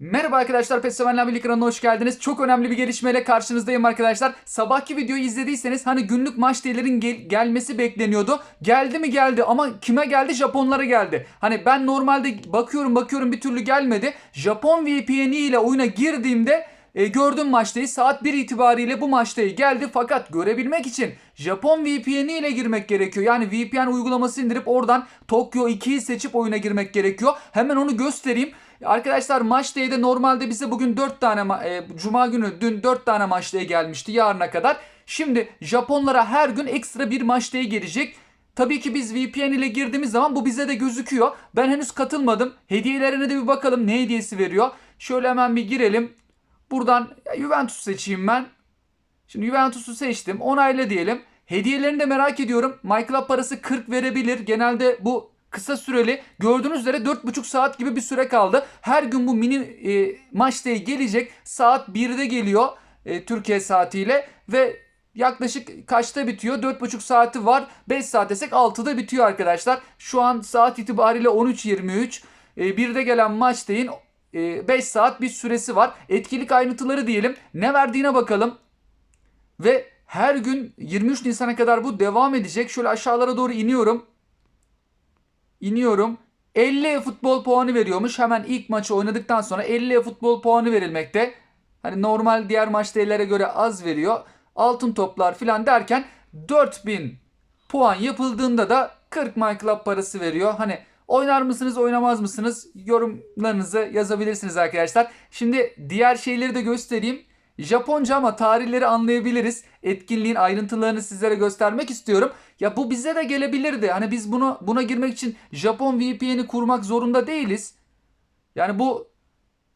Merhaba arkadaşlar PES Sevenler Birlik kanalına hoş geldiniz. Çok önemli bir gelişmeyle karşınızdayım arkadaşlar. Sabahki videoyu izlediyseniz hani günlük maç değerlerin gel- gelmesi bekleniyordu. Geldi mi geldi ama kime geldi? Japonlara geldi. Hani ben normalde bakıyorum bakıyorum bir türlü gelmedi. Japon VPN'i ile oyuna girdiğimde e, gördüm maçtayı. Saat 1 itibariyle bu maçtayı geldi fakat görebilmek için Japon VPN'i ile girmek gerekiyor. Yani VPN uygulaması indirip oradan Tokyo 2'yi seçip oyuna girmek gerekiyor. Hemen onu göstereyim. Arkadaşlar maç day'de normalde bize bugün 4 tane e, cuma günü dün 4 tane maç gelmişti yarına kadar. Şimdi Japonlara her gün ekstra bir maç gelecek. Tabii ki biz VPN ile girdiğimiz zaman bu bize de gözüküyor. Ben henüz katılmadım. Hediyelerine de bir bakalım ne hediyesi veriyor. Şöyle hemen bir girelim. Buradan Juventus seçeyim ben. Şimdi Juventus'u seçtim. Onayla diyelim. Hediyelerini de merak ediyorum. MyClub parası 40 verebilir. Genelde bu kısa süreli. Gördüğünüz üzere 4,5 saat gibi bir süre kaldı. Her gün bu mini e, maç day gelecek. Saat 1'de geliyor e, Türkiye saatiyle ve yaklaşık kaçta bitiyor? 4,5 saati var. 5 saat desek 6'da bitiyor arkadaşlar. Şu an saat itibariyle 13.23. E, 1'de gelen maç day'in 5 saat bir süresi var. Etkinlik ayrıntıları diyelim. Ne verdiğine bakalım. Ve her gün 23 Nisan'a kadar bu devam edecek. Şöyle aşağılara doğru iniyorum. İniyorum. 50 futbol puanı veriyormuş. Hemen ilk maçı oynadıktan sonra 50 futbol puanı verilmekte. Hani normal diğer maçlara göre az veriyor. Altın toplar filan derken 4000 puan yapıldığında da 40 MyClub parası veriyor. Hani oynar mısınız oynamaz mısınız yorumlarınızı yazabilirsiniz arkadaşlar. Şimdi diğer şeyleri de göstereyim. Japonca ama tarihleri anlayabiliriz. Etkinliğin ayrıntılarını sizlere göstermek istiyorum. Ya bu bize de gelebilirdi. Hani biz bunu buna girmek için Japon VPN'i kurmak zorunda değiliz. Yani bu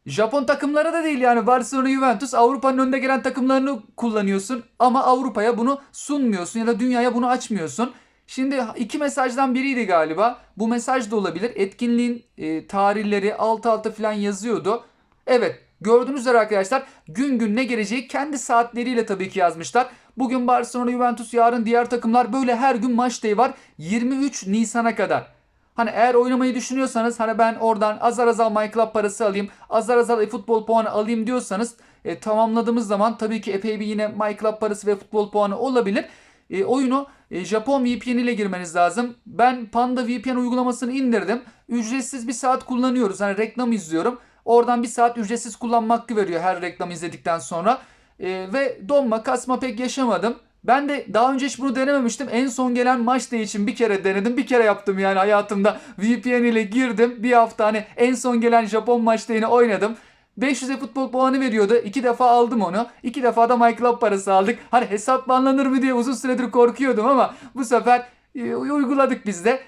Japon takımları da değil yani Barcelona, Juventus Avrupa'nın önde gelen takımlarını kullanıyorsun ama Avrupa'ya bunu sunmuyorsun ya da dünyaya bunu açmıyorsun. Şimdi iki mesajdan biriydi galiba. Bu mesaj da olabilir. Etkinliğin e, tarihleri alt alta falan yazıyordu. Evet gördüğünüz üzere arkadaşlar gün gün ne geleceği kendi saatleriyle tabii ki yazmışlar. Bugün Barcelona, Juventus, yarın diğer takımlar böyle her gün maç day var 23 Nisan'a kadar. Hani eğer oynamayı düşünüyorsanız hani ben oradan azar azar MyClub parası alayım, azar azar e, futbol puanı alayım diyorsanız e, tamamladığımız zaman tabii ki epey bir yine MyClub parası ve futbol puanı olabilir. E, oyunu e, Japon VPN ile girmeniz lazım. Ben Panda VPN uygulamasını indirdim. Ücretsiz bir saat kullanıyoruz. Hani reklam izliyorum. Oradan bir saat ücretsiz kullanma hakkı veriyor her reklam izledikten sonra. E, ve donma kasma pek yaşamadım. Ben de daha önce hiç bunu denememiştim. En son gelen maç day için bir kere denedim. Bir kere yaptım yani hayatımda. VPN ile girdim. Bir hafta hani en son gelen Japon maç day'ini oynadım. 500'e futbol puanı veriyordu. İki defa aldım onu. İki defa da MyClub parası aldık. Hani hesap banlanır mı diye uzun süredir korkuyordum ama bu sefer e, uyguladık biz de.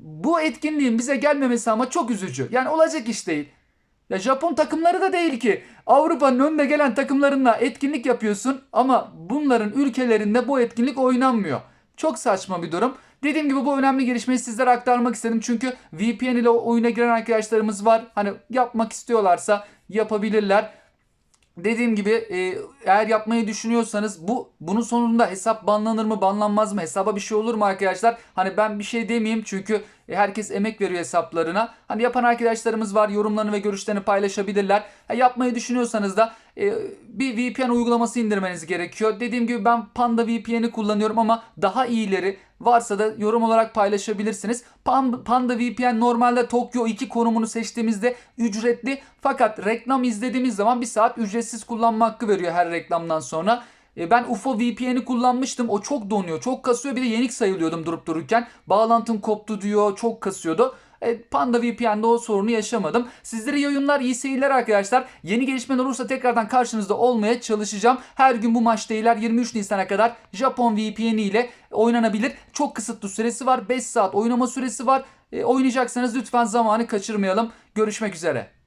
Bu etkinliğin bize gelmemesi ama çok üzücü. Yani olacak iş değil. Ya Japon takımları da değil ki. Avrupa'nın önde gelen takımlarınla etkinlik yapıyorsun ama bunların ülkelerinde bu etkinlik oynanmıyor. Çok saçma bir durum. Dediğim gibi bu önemli gelişmeyi sizlere aktarmak istedim. Çünkü VPN ile oyuna giren arkadaşlarımız var. Hani yapmak istiyorlarsa yapabilirler. Dediğim gibi e, eğer yapmayı düşünüyorsanız bu bunun sonunda hesap banlanır mı banlanmaz mı hesaba bir şey olur mu arkadaşlar? Hani ben bir şey demeyeyim çünkü e, herkes emek veriyor hesaplarına. Hani yapan arkadaşlarımız var yorumlarını ve görüşlerini paylaşabilirler. Yapmayı düşünüyorsanız da e, bir VPN uygulaması indirmeniz gerekiyor. Dediğim gibi ben Panda VPN'i kullanıyorum ama daha iyileri varsa da yorum olarak paylaşabilirsiniz. Pan- Panda VPN normalde Tokyo 2 konumunu seçtiğimizde ücretli fakat reklam izlediğimiz zaman bir saat ücretsiz kullanma hakkı veriyor her reklamdan sonra. E, Ben UFO VPN'i kullanmıştım. O çok donuyor, çok kasıyor. Bir de yenik sayılıyordum durup dururken. Bağlantım koptu diyor, çok kasıyordu. E, Panda VPN'de o sorunu yaşamadım. Sizlere iyi oyunlar, iyi seyirler arkadaşlar. Yeni gelişmeler olursa tekrardan karşınızda olmaya çalışacağım. Her gün bu maç değiller 23 Nisan'a kadar Japon VPN ile oynanabilir. Çok kısıtlı süresi var. 5 saat oynama süresi var. E, oynayacaksanız lütfen zamanı kaçırmayalım. Görüşmek üzere.